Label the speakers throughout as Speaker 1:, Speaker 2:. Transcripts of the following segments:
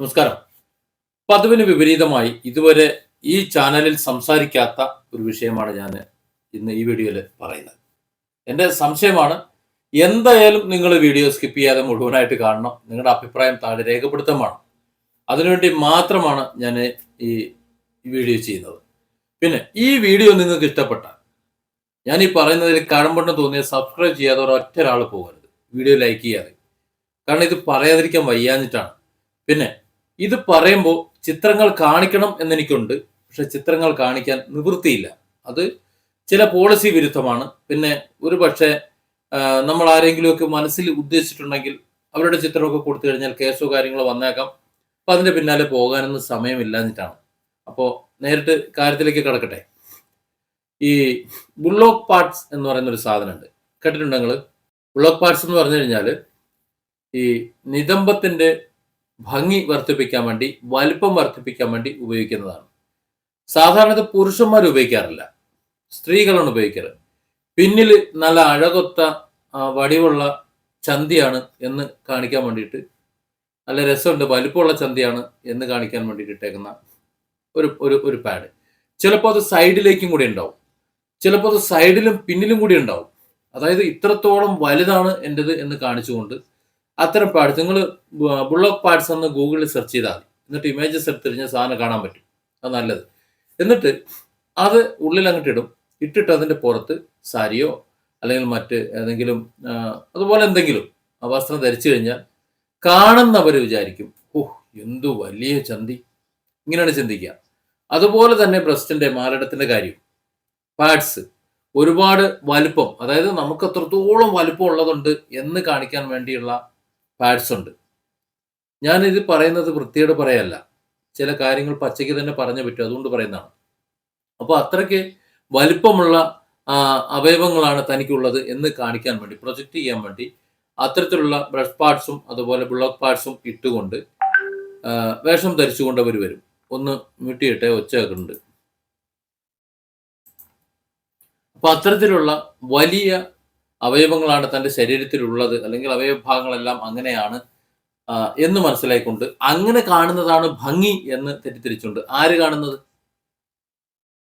Speaker 1: നമസ്കാരം. പതിവിന് വിപരീതമായി ഇതുവരെ ഈ ചാനലിൽ സംസാരിക്കാത്ത ഒരു വിഷയമാണ് ഞാൻ ഇന്ന് ഈ വീഡിയോയിൽ പറയുന്നത്. എന്റെ സംശയമാണ് എന്തായാലും നിങ്ങൾ വീഡിയോ സ്കിപ്പ് ചെയ്യാതെ മുഴുവനായിട്ട് കാണണം. നിങ്ങളുടെ അഭിപ്രായം താഴെ രേഖപ്പെടുത്താൻ വേണം. അതിനുവേണ്ടി മാത്രമാണ് ഞാൻ ഈ ഈ വീഡിയോ ചെയ്യുന്നത്. പിന്നെ ഈ വീഡിയോ നിങ്ങൾക്ക് ഇഷ്ടപ്പെട്ടാൽ ഞാൻ ഈ പറയുന്നതിൽ കഴമ്പണ്ണം തോന്നിയ സബ്സ്ക്രൈബ് ചെയ്യാതെ ഒരൊറ്റ ഒരാൾ പോകരുത്. വീഡിയോ ലൈക്ക് ചെയ്യാതെ. കാരണം ഇത് പറയാതിരിക്കാൻ വയ്യാഞ്ഞിട്ടാണ്. പിന്നെ ഇത് പറയുമ്പോൾ ചിത്രങ്ങൾ കാണിക്കണം എന്നെനിക്കുണ്ട്. പക്ഷെ ചിത്രങ്ങൾ കാണിക്കാൻ നിവൃത്തിയില്ല. അത് ചില പോളിസി വിരുദ്ധമാണ്. പിന്നെ ഒരു പക്ഷേ നമ്മൾ ആരെങ്കിലുമൊക്കെ മനസ്സിൽ ഉദ്ദേശിച്ചിട്ടുണ്ടെങ്കിൽ അവരുടെ ചിത്രമൊക്കെ കൊടുത്തു കഴിഞ്ഞാൽ കേസോ കാര്യങ്ങളോ വന്നേക്കാം. അപ്പൊ അതിന്റെ പിന്നാലെ പോകാനൊന്നും സമയമില്ലാഞ്ഞിട്ടാണ്. അപ്പോൾ നേരിട്ട് കാര്യത്തിലേക്ക് കിടക്കട്ടെ. ഈ ബുള്ളോക്ക് പാർട്സ് എന്ന് പറയുന്ന ഒരു സാധനമുണ്ട്. കേട്ടിട്ടുണ്ടോ നിങ്ങൾ ബുള്ളോക്ക് പാർട്സ് എന്ന് പറഞ്ഞു കഴിഞ്ഞാൽ ഈ നിതംബത്തിന്റെ ഭംഗി വർദ്ധിപ്പിക്കാൻ വേണ്ടി വലിപ്പം വർദ്ധിപ്പിക്കാൻ വേണ്ടി ഉപയോഗിക്കുന്നതാണ്. സാധാരണ ഇത് പുരുഷന്മാർ ഉപയോഗിക്കാറില്ല. സ്ത്രീകളാണ് ഉപയോഗിക്കാറ് പിന്നിൽ നല്ല അഴകൊത്ത വടിവുള്ള ചന്തിയാണ് എന്ന് കാണിക്കാൻ വേണ്ടിയിട്ട് നല്ല രസമുണ്ട് വലിപ്പമുള്ള ചന്തിയാണ് എന്ന് കാണിക്കാൻ വേണ്ടിയിട്ട് ഇട്ടേക്കുന്ന ഒരു ഒരു ഒരു പാഡ് ചിലപ്പോൾ അത് സൈഡിലേക്കും കൂടി ഉണ്ടാവും. ചിലപ്പോൾ അത് സൈഡിലും പിന്നിലും കൂടി ഉണ്ടാവും. അതായത് ഇത്രത്തോളം വലുതാണ് എന്റെത് എന്ന് കാണിച്ചുകൊണ്ട് അത്തരം പാർട്സ് നിങ്ങൾ ബുള്ളോക്ക് പാർട്സ് എന്ന് ഗൂഗിളിൽ സെർച്ച് ചെയ്താൽ മതി. എന്നിട്ട് ഇമേജസ് എടുത്ത് കഴിഞ്ഞാൽ സാധനം കാണാൻ പറ്റും. അത് നല്ലത്. എന്നിട്ട് അത് ഉള്ളിൽ അങ്ങോട്ട് ഇടും. ഇട്ടിട്ട് അതിന്റെ പുറത്ത് സാരിയോ അല്ലെങ്കിൽ മറ്റ് ഏതെങ്കിലും അതുപോലെ എന്തെങ്കിലും ആ വസ്ത്രം ധരിച്ചു കഴിഞ്ഞാൽ കാണുന്നവർ വിചാരിക്കും ഓഹ് എന്തു വലിയ ചന്തി. ഇങ്ങനെയാണ് ചിന്തിക്കുക. അതുപോലെ തന്നെ ബ്രസ്റ്റിന്റെ മാരടത്തിന്റെ കാര്യം. പാഡ്സ് ഒരുപാട് വലുപ്പം അതായത് നമുക്ക് എത്രത്തോളം വലുപ്പം ഉള്ളതുണ്ട് എന്ന് കാണിക്കാൻ വേണ്ടിയുള്ള പാഡ്സ് ഉണ്ട്. ഞാനിത് പറയുന്നത് വൃത്തിയോട് പറയല്ല. ചില കാര്യങ്ങൾ പച്ചയ്ക്ക് തന്നെ പറഞ്ഞു പറ്റും. അതുകൊണ്ട് പറയുന്നതാണ്. അപ്പോൾ അത്രയ്ക്ക് വലിപ്പമുള്ള അവയവങ്ങളാണ് തനിക്കുള്ളത് എന്ന് കാണിക്കാൻ വേണ്ടി പ്രൊജക്റ്റ് ചെയ്യാൻ വേണ്ടി അത്തരത്തിലുള്ള ബ്രഷ് പാർട്സും അതുപോലെ ബ്ലോക്ക് പാർട്സും ഇട്ടുകൊണ്ട് വേഷം ധരിച്ചുകൊണ്ട് അവർ വരും. ഒന്ന് മുട്ടിയിട്ടെ ഒച്ച കേൾക്കുന്നുണ്ട് അപ്പൊ അത്തരത്തിലുള്ള വലിയ അവയവങ്ങളാണ് തന്റെ ശരീരത്തിലുള്ളത് അല്ലെങ്കിൽ അവയവഭാഗങ്ങളെല്ലാം അങ്ങനെയാണ് എന്ന് മനസ്സിലായിക്കൊണ്ട് അങ്ങനെ കാണുന്നതാണ് ഭംഗി എന്ന് തെറ്റിദ്ധരിച്ചുണ്ട് ആര് കാണുന്നത്?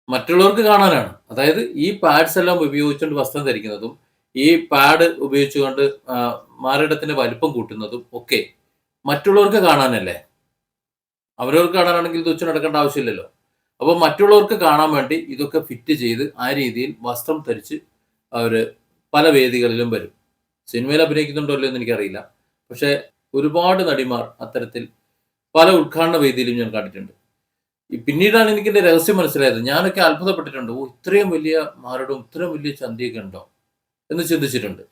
Speaker 1: മറ്റുള്ളവർക്ക് കാണാനാണ്. അതായത് ഈ പാഡ്സ് എല്ലാം ഉപയോഗിച്ചുകൊണ്ട് വസ്ത്രം ധരിക്കുന്നതും ഈ പാഡ് ഉപയോഗിച്ചുകൊണ്ട് മാരടത്തിന്റെ വലിപ്പം കൂട്ടുന്നതും ഒക്കെ മറ്റുള്ളവർക്ക് കാണാനല്ലേ? അവരവർക്ക് കാണാനാണെങ്കിൽ തുച്ഛം നടക്കേണ്ട ആവശ്യമില്ലല്ലോ. അപ്പോൾ മറ്റുള്ളവർക്ക് കാണാൻ വേണ്ടി ഇതൊക്കെ ഫിറ്റ് ചെയ്ത് ആ രീതിയിൽ വസ്ത്രം ധരിച്ച് അവർ പല വേദികളിലും വരും. സിനിമയിൽ അഭിനയിക്കുന്നുണ്ടോ എന്ന് എനിക്കറിയില്ല. പക്ഷെ ഒരുപാട് നടിമാർ അത്തരത്തിൽ പല ഉദ്ഘാടന വേദിയിലും ഞാൻ കണ്ടിട്ടുണ്ട്. പിന്നീടാണ് എനിക്ക് എന്റെ രഹസ്യം മനസ്സിലായത്. ഞാനൊക്കെ അത്ഭുതപ്പെട്ടിട്ടുണ്ട്. ഓ ഇത്രയും വലിയ മാരടും ഇത്രയും വലിയ ചന്തിയൊക്കെ ഉണ്ടോ എന്ന് ചിന്തിച്ചിട്ടുണ്ട്.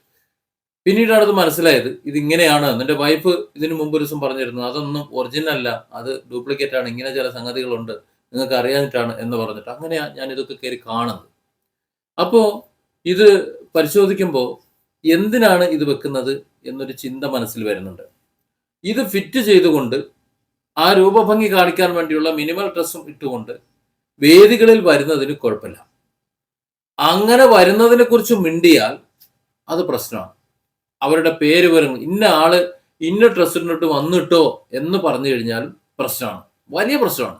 Speaker 1: പിന്നീടാണ് അത് മനസ്സിലായത്. ഇതിങ്ങനെയാണ് എന്റെ വൈഫ് ഇതിനു മുമ്പ് ഒരു ദിവസം പറഞ്ഞിരുന്നു അതൊന്നും ഒറിജിനൽ അല്ല. അത് ഡ്യൂപ്ലിക്കേറ്റ് ആണ്. ഇങ്ങനെ ചില സംഗതികളുണ്ട്. നിങ്ങൾക്ക് അറിയാനിട്ടാണ് എന്ന് പറഞ്ഞിട്ട്. അങ്ങനെയാണ് ഞാൻ ഇതൊക്കെ കയറി കാണുന്നത്. അപ്പോൾ ഇത് പരിശോധിക്കുമ്പോൾ എന്തിനാണ് ഇത് വെക്കുന്നത് എന്നൊരു ചിന്ത മനസ്സിൽ വരുന്നുണ്ട്. ഇത് ഫിറ്റ് ചെയ്തുകൊണ്ട് ആ രൂപഭംഗി കാണിക്കാൻ വേണ്ടിയുള്ള മിനിമൽ ഡ്രസ്സും ഇട്ടുകൊണ്ട് വേദികളിൽ വരുന്നതിന് കുഴപ്പമില്ല. അങ്ങനെ വരുന്നതിനെ കുറിച്ച് മിണ്ടിയാൽ അത് പ്രശ്നമാണ്. അവരുടെ പേര് വരും ഇന്ന ആൾ ഇന്ന ഡ്രസ്സ് ഇട്ടിട്ട് വന്നിട്ടോ എന്ന് പറഞ്ഞു കഴിഞ്ഞാൽ പ്രശ്നമാണ്. വലിയ പ്രശ്നമാണ്.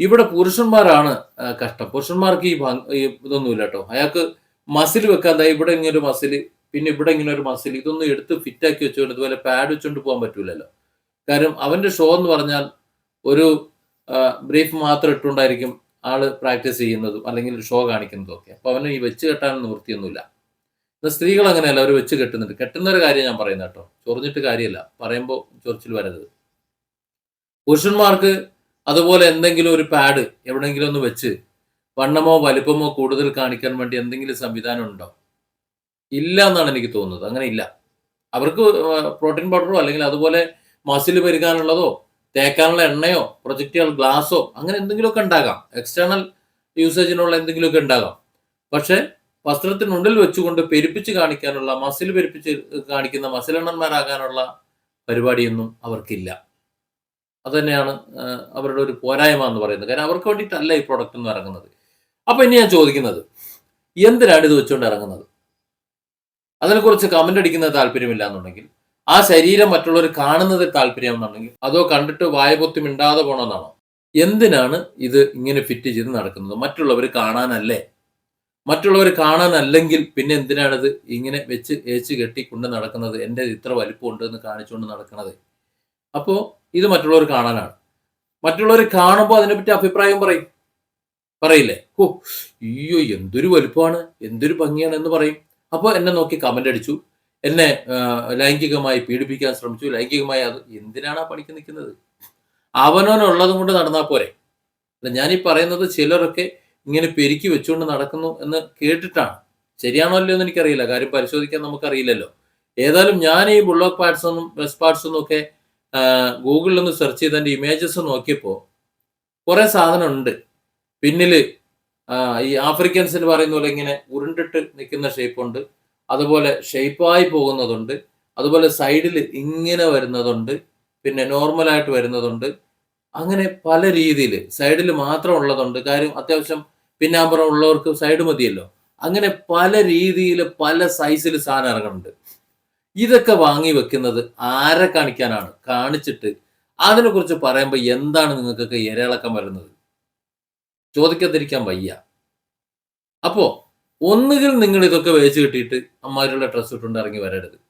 Speaker 1: ഇവിടെ പുരുഷന്മാരാണ് കഷ്ടം. പുരുഷന്മാർക്ക് ഈ ഇതൊന്നുമില്ല കേട്ടോ. അയാൾക്ക് മസിൽ വെക്കാൻ ദാ ഇവിടെ ഇങ്ങനെ ഒരു മസിൽ പിന്നെ ഇവിടെ ഇങ്ങനെ ഒരു മസിൽ ഇതൊന്നും എടുത്ത് ഫിറ്റാക്കി വെച്ചുകൊണ്ട് ഇതുപോലെ പാഡ് വെച്ചുകൊണ്ട് പോകാൻ പറ്റൂലല്ലോ. കാരണം അവന്റെ ഷോ എന്ന് പറഞ്ഞാൽ ഒരു ബ്രീഫ് മാത്രം ഇട്ടുകൊണ്ടായിരിക്കും ആൾ പ്രാക്ടീസ് ചെയ്യുന്നതും അല്ലെങ്കിൽ ഷോ കാണിക്കുന്നതും ഒക്കെ. അപ്പൊ അവന് ഈ വെച്ച് കെട്ടാൻ നിവൃത്തിയൊന്നുമില്ല. എന്നാൽ സ്ത്രീകൾ അങ്ങനെയല്ല അവർ വെച്ച് കെട്ടുന്നുണ്ട്. കെട്ടുന്ന ഒരു കാര്യം ഞാൻ പറയുന്നത് കേട്ടോ. ചൊറിഞ്ഞിട്ട് കാര്യമല്ല പറയുമ്പോൾ ചൊറിച്ചിൽ വരരുത്. പുരുഷന്മാർക്ക് അതുപോലെ എന്തെങ്കിലും ഒരു പാഡ് എവിടെയെങ്കിലും ഒന്ന് വെച്ച് വണ്ണമോ വലുപ്പമോ കൂടുതൽ കാണിക്കാൻ വേണ്ടി എന്തെങ്കിലും സംവിധാനം ഉണ്ടോ? ഇല്ല എന്നാണ് എനിക്ക് തോന്നുന്നത്. അങ്ങനെ ഇല്ല. അവർക്ക് പ്രോട്ടീൻ പൗഡറോ അല്ലെങ്കിൽ അതുപോലെ മസിൽ പെരുകാനുള്ളതോ തേക്കാനുള്ള എണ്ണയോ പ്രൊജക്റ്റുകൾ ഗ്ലാസോ അങ്ങനെ എന്തെങ്കിലുമൊക്കെ ഉണ്ടാകാം. എക്സ്റ്റേണൽ യൂസേജിനുള്ള എന്തെങ്കിലുമൊക്കെ ഉണ്ടാകാം. പക്ഷേ വസ്ത്രത്തിനുള്ളിൽ വെച്ചുകൊണ്ട് പെരുപ്പിച്ച് കാണിക്കാനുള്ള മസിൽ പെരുപ്പിച്ച് കാണിക്കുന്ന മസിലെണ്ണന്മാരാകാനുള്ള പരിപാടിയൊന്നും അവർക്കില്ല. അത് തന്നെയാണ് അവരുടെ ഒരു പോരായ്മ എന്ന് പറയുന്നത്. കാരണം അവർക്ക് വേണ്ടിയിട്ടല്ല ഈ പ്രോഡക്റ്റ് എന്ന് ഇറങ്ങുന്നത്. അപ്പൊ ഇനി ഞാൻ ചോദിക്കുന്നത് എന്തിനാണ് ഇത് വെച്ചുകൊണ്ട് ഇറങ്ങുന്നത്? അതിനെക്കുറിച്ച് കമന്റ് അടിക്കുന്ന താല്പര്യമില്ല എന്നുണ്ടെങ്കിൽ ആ ശരീരം മറ്റുള്ളവർ കാണുന്നതിൽ താല്പര്യമെന്നുണ്ടെങ്കിൽ അതോ കണ്ടിട്ട് വായപൊത്തി മിണ്ടാതെ പോകണമെന്നാണോ എന്തിനാണ് ഇത് ഇങ്ങനെ ഫിറ്റ് ചെയ്ത് നടക്കുന്നത്? മറ്റുള്ളവർ കാണാനല്ലേ? മറ്റുള്ളവർ കാണാനല്ലെങ്കിൽ പിന്നെ എന്തിനാണിത് ഇങ്ങനെ വെച്ച് ഏച്ച് കെട്ടി കൊണ്ട് നടക്കുന്നത്? എന്റെ ഇത്ര വലിപ്പമുണ്ട് എന്ന് കാണിച്ചുകൊണ്ട് നടക്കുന്നത് അപ്പോൾ ഇത് മറ്റുള്ളവർ കാണാനാണ്. മറ്റുള്ളവർ കാണുമ്പോൾ അതിനെപ്പറ്റി അഭിപ്രായം പറയും. പറയില്ലേ? ഓ അയ്യോ എന്തൊരു വലുപ്പമാണ് എന്തൊരു ഭംഗിയാണ് എന്ന് പറയും. അപ്പോൾ എന്നെ നോക്കി കമന്റ് അടിച്ചു. എന്നെ ലൈംഗികമായി പീഡിപ്പിക്കാൻ ശ്രമിച്ചു. ലൈംഗികമായി അത് എന്തിനാണ് ആ പണിക്ക് നിൽക്കുന്നത്? അവനോനുള്ളതും കൊണ്ട് നടന്നാൽ പോരെ? അല്ല ഞാനീ പറയുന്നത് ചിലരൊക്കെ ഇങ്ങനെ പെരുക്കി വെച്ചുകൊണ്ട് നടക്കുന്നു എന്ന് കേട്ടിട്ടാണ്. ശരിയാണോ അല്ലയോ എന്ന് എനിക്കറിയില്ല. കാര്യം പരിശോധിക്കാൻ നമുക്കറിയില്ലല്ലോ. ഏതായാലും ഞാൻ ഈ ബുള്ളോക്ക് പാർട്സ് ഒന്നും ബെസ്റ്റ് പാർട്സ് ഒന്നും ഒക്കെ ഗൂഗിളിൽ ഒന്ന് സെർച്ച് ചെയ്ത് എന്റെ ഇമേജസ് നോക്കിയപ്പോൾ കുറെ സാധനം ഉണ്ട് പിന്നിൽ ആ, ഈ ആഫ്രിക്കൻസിന് പറയുന്ന പോലെ ഇങ്ങനെ ഉരുണ്ടിട്ട് നിൽക്കുന്ന ഷേപ്പ് ഉണ്ട്. അതുപോലെ ഷേപ്പായി പോകുന്നതുണ്ട്. അതുപോലെ സൈഡിൽ ഇങ്ങനെ വരുന്നതുണ്ട്. പിന്നെ നോർമലായിട്ട് വരുന്നതുണ്ട്. അങ്ങനെ പല രീതിയിൽ സൈഡിൽ മാത്രം ഉള്ളതുണ്ട്. കാര്യം അത്യാവശ്യം പിന്നാമ്പുറം ഉള്ളവർക്ക് സൈഡ് മതിയല്ലോ. അങ്ങനെ പല രീതിയിൽ പല സൈസിൽ സാധനം ഇറങ്ങുന്നുണ്ട്. ഇതൊക്കെ വാങ്ങി വെക്കുന്നത് ആരെ കാണിക്കാനാണ്? കാണിച്ചിട്ട് അതിനെക്കുറിച്ച് പറയുമ്പോൾ എന്താണ് നിങ്ങൾക്കൊക്കെ ഇരയിളക്കം വരുന്നത്? ചോദിക്കാതിരിക്കാൻ വയ്യ. അപ്പോ ഒന്നുകിൽ നിങ്ങൾ ഇതൊക്കെ വേച്ച് കിട്ടിയിട്ട് അമ്മമാരുള്ള ഡ്രസ്സ് ഇട്ടുകൊണ്ട് ഇറങ്ങി വരരുത്.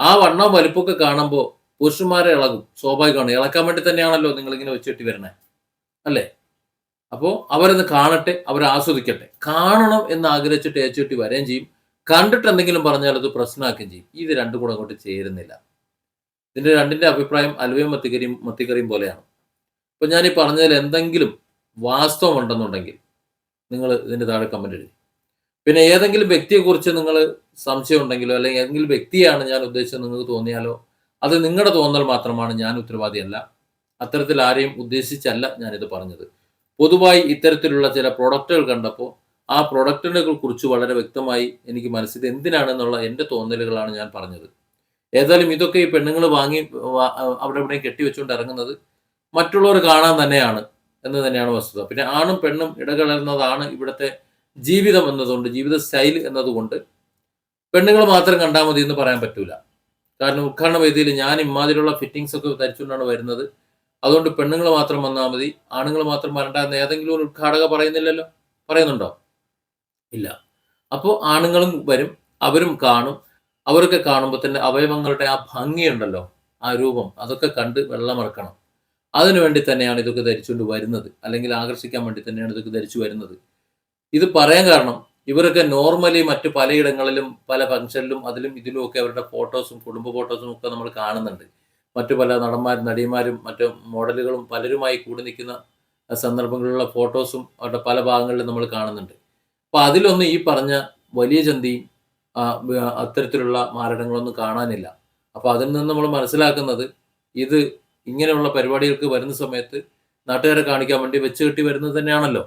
Speaker 1: ആ വണ്ണവും വലുപ്പമൊക്കെ കാണുമ്പോൾ പുരുഷന്മാരെ ഇളകും. സ്വാഭാവികമാണ്. ഇളക്കാൻ വേണ്ടി തന്നെയാണല്ലോ നിങ്ങളിങ്ങനെ വെച്ചിട്ട് വരണേ. അല്ലേ? അപ്പോൾ അവരത് കാണട്ടെ അവർ ആസ്വദിക്കട്ടെ. കാണണം എന്ന് ആഗ്രഹിച്ചിട്ട് ഏച്ചുട്ടി വരികയും ചെയ്യും. കണ്ടിട്ട് എന്തെങ്കിലും പറഞ്ഞാൽ അത് പ്രശ്നമാക്കുകയും ചെയ്യും. ഇത് രണ്ടും കൂടെ അങ്ങോട്ട് ചേരുന്നില്ല. ഇതിന്റെ രണ്ടിന്റെ അഭിപ്രായം അലുവയും മത്തിക്കറിയും മത്തിക്കറിയും പോലെയാണ്. അപ്പൊ ഞാൻ ഈ പറഞ്ഞതിൽ എന്തെങ്കിലും വാസ്തവം ഉണ്ടെന്നുണ്ടെങ്കിൽ നിങ്ങൾ ഇതിന്റെ താഴെ കമന്റ് എഴുതി. പിന്നെ ഏതെങ്കിലും വ്യക്തിയെക്കുറിച്ച് നിങ്ങൾ സംശയം ഉണ്ടെങ്കിലോ അല്ലെങ്കിൽ ഏതെങ്കിലും വ്യക്തിയാണ് ഞാൻ ഉദ്ദേശിച്ചത് നിങ്ങൾക്ക് തോന്നിയാലോ അത് നിങ്ങളുടെ തോന്നൽ മാത്രമാണ് ഞാൻ ഉത്തരവാദിയല്ല. അത്തരത്തിൽ ആരെയും ഉദ്ദേശിച്ചല്ല ഞാനിത് പറഞ്ഞത്. പൊതുവായി ഇത്തരത്തിലുള്ള ചില പ്രൊഡക്റ്റുകൾ കണ്ടപ്പോൾ ആ പ്രൊഡക്റ്റിനെ കുറിച്ച് വളരെ വ്യക്തമായി എനിക്ക് മനസ്സിൽ എന്തിനാണെന്നുള്ള എന്റെ തോന്നലുകളാണ് ഞാൻ പറഞ്ഞത്. ഏതായാലും ഇതൊക്കെ ഈ പെണ്ണുങ്ങൾ വാങ്ങി അവിടെ ഇവിടെ കെട്ടിവെച്ചുകൊണ്ട് ഇറങ്ങുന്നത് മറ്റുള്ളവർ കാണാൻ തന്നെയാണ്. എന്ന് തന്നെയാണ് വസ്തുത. പിന്നെ ആണും പെണ്ണും ഇടകലർന്നതാണ് ഇവിടുത്തെ ജീവിതം എന്നതുകൊണ്ട് ജീവിത സ്റ്റൈൽ എന്നതുകൊണ്ട് പെണ്ണുങ്ങൾ മാത്രം കണ്ടാൽ മതി എന്ന് പറയാൻ പറ്റൂല. കാരണം ഉദ്ഘാടന വേദിയിൽ ഞാൻ ഇമാതിരിയുള്ള ഫിറ്റിങ്സ് ഒക്കെ ധരിച്ചുകൊണ്ടാണ് വരുന്നത്. അതുകൊണ്ട് പെണ്ണുങ്ങൾ മാത്രം വന്നാൽ മതി ആണുങ്ങൾ മാത്രം വരണ്ട എന്ന് ഏതെങ്കിലും ഒരു ഉദ്ഘാടക പറയുന്നില്ലല്ലോ? പറയുന്നുണ്ടോ? ഇല്ല. അപ്പോൾ ആണുങ്ങളും വരും അവരും കാണും. അവരൊക്കെ കാണുമ്പോൾ തന്നെ അവയവങ്ങളുടെ ആ ഭംഗിയുണ്ടല്ലോ ആ രൂപം. അതൊക്കെ കണ്ട് വെള്ളമിറക്കണം. അതിനുവേണ്ടി തന്നെയാണ് ഇതൊക്കെ ധരിച്ചുകൊണ്ട് വരുന്നത്. അല്ലെങ്കിൽ ആകർഷിക്കാൻ വേണ്ടി തന്നെയാണ് ഇതൊക്കെ ധരിച്ചു വരുന്നത്. ഇത് പറയാൻ കാരണം ഇവരൊക്കെ നോർമലി മറ്റ് പലയിടങ്ങളിലും പല ഫംഗ്ഷനിലും അതിലും ഇതിലും ഒക്കെ അവരുടെ ഫോട്ടോസും കുടുംബ ഫോട്ടോസും ഒക്കെ നമ്മൾ കാണുന്നുണ്ട്. മറ്റു പല നടന്മാരും നടിമാരും മറ്റു മോഡലുകളും പലരുമായി കൂടി നിൽക്കുന്ന സന്ദർഭങ്ങളിലുള്ള ഫോട്ടോസും അവരുടെ പല ഭാഗങ്ങളിലും നമ്മൾ കാണുന്നുണ്ട്. അപ്പൊ അതിലൊന്നും ഈ പറഞ്ഞ വലിയ ചന്തിയും അത്തരത്തിലുള്ള മാരടങ്ങളൊന്നും കാണാനില്ല. അപ്പോൾ അതിൽ നിന്ന് നമ്മൾ മനസ്സിലാക്കുന്നത് ഇത് ഇങ്ങനെയുള്ള പരിപാടികൾക്ക് വരുന്ന സമയത്ത് നാട്ടുകാരെ കാണിക്കാൻ വേണ്ടി വെച്ച് കെട്ടി വരുന്നത് തന്നെയാണല്ലോ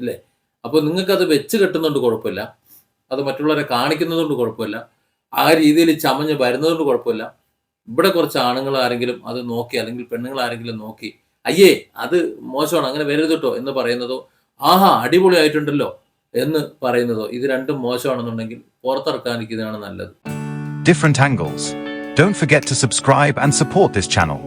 Speaker 1: ഇല്ലേ? അപ്പോൾ നിങ്ങൾക്ക് അത് വെച്ച് കെട്ടുന്നുണ്ട് കുഴപ്പമില്ല. അത് മറ്റുള്ളവരെ കാണിക്കുന്നതുകൊണ്ട് കുഴപ്പമില്ല. ആ രീതിയിൽ ചമഞ്ഞ് വരുന്നതുകൊണ്ട് കുഴപ്പമില്ല. ഇവിടെ കുറച്ച് ആണുങ്ങൾ ആരെങ്കിലും അത് നോക്കി അല്ലെങ്കിൽ പെണ്ണുങ്ങൾ ആരെങ്കിലും നോക്കി അയ്യേ അത് മോശമാണ് അങ്ങനെ വരരുത് കേട്ടോ എന്ന് പറയുന്നതോ ആഹാ അടിപൊളിയായിട്ടുണ്ടല്ലോ എന്ന് പറയുന്നതോ ഇത് രണ്ടും മോശമാണെന്നുണ്ടെങ്കിൽ പുറത്തിറക്കാനിരിക്കുന്നതാണ് നല്ലത്.
Speaker 2: Different angles. Don't forget to subscribe and support this channel.